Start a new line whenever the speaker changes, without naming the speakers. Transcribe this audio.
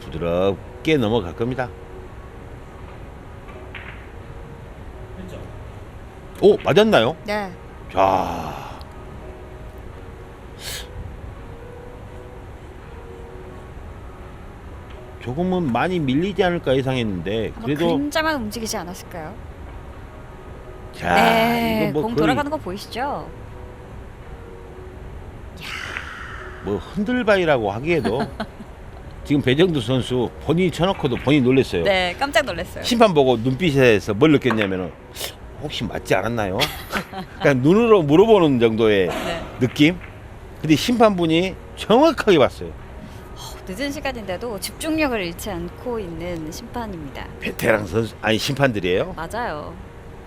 부드럽게 넘어갈 겁니다. 오 맞았나요?
네.
자. 조금은 많이 밀리지 않을까 예상했는데
아마
그래도
그림자만 움직이지 않았을까요?
자
네.
이거 뭐
공
거의
돌아가는 거 보이시죠?
뭐 흔들바위라고 하기에도 지금 배정두 선수 본인이 쳐놓고도 본인이 놀랐어요.
네. 깜짝 놀랐어요.
심판 보고 눈빛에서 뭘 느꼈냐면은 혹시 맞지 않았나요? 그냥 눈으로 물어보는 정도의
네.
느낌. 근데 심판분이 정확하게 봤어요.
늦은 시간인데도 집중력을 잃지 않고 있는 심판입니다.
베테랑 선수 아니 심판들이에요.
맞아요.